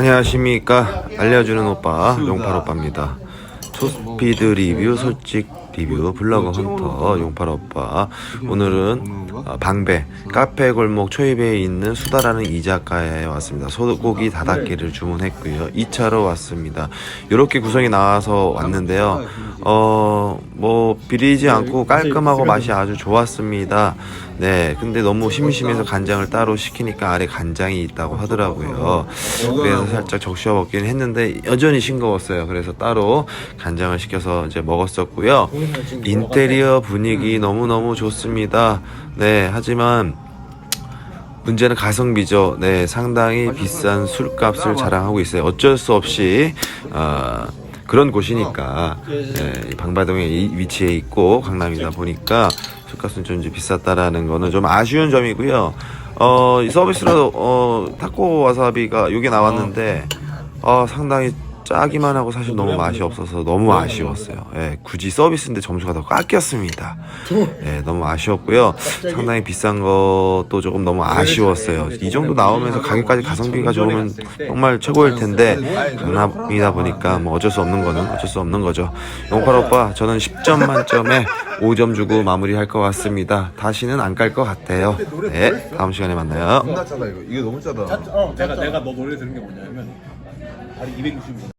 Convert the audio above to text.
안녕하십니까? 알려주는 오빠 용팔 오빠입니다. 초스피드 리뷰 솔직 리뷰 블로거 헌터 용팔 오빠. 오늘은 어, 방배 카페 골목 초입에 있는 수다라는 이자카야에 왔습니다. 소고기 다닥기를 주문했고요. 2차로 왔습니다. 이렇게 구성이 나와서 왔는데요. 어 뭐 비리지 않고 깔끔하고 맛이 아주 좋았습니다. 네 근데 너무 심심해서 간장을 따로 시키니까 아래 간장이 있다고 하더라고요. 그래서 살짝 적셔 먹긴 했는데 여전히 싱거웠어요. 그래서 따로 간장을 시켜서 이제 먹었었고요. 인테리어 분위기 너무너무 좋습니다. 네 하지만 문제는 가성비죠. 네, 상당히 비싼 술값을 자랑하고 있어요. 어쩔 수 없이 어, 그런 곳이니까 네, 이 방바동에 이 위치에 있고 강남이다 보니까 술값은 좀 이제 비쌌다라는 거는 좀 아쉬운 점이고요. 어, 이 서비스로 어, 타코 와사비가 이게 나왔는데 어, 상당히 짜기만 하고 사실 너무 맛이 없어서 너무 아쉬웠어요. 예, 굳이 서비스인데 점수가 더 깎였습니다. 예, 너무 아쉬웠고요. 상당히 비싼 것도 조금 너무 아쉬웠어요. 이 정도 나오면서 가격까지 가성비가 좋으면 정말 최고일 텐데 강남이다 보니까 뭐 어쩔 수 없는 거는 어쩔 수 없는 거죠. 용팔 오빠, 저는 10점 만점에 5점 주고 마무리할 것 같습니다. 다시는 안 깔 것 같아요. 네, 다음 시간에 만나요. 짜다 이거. 이거 너무 짜다. 내가 내가 너 노래 들은 게 뭐냐면 다리 265.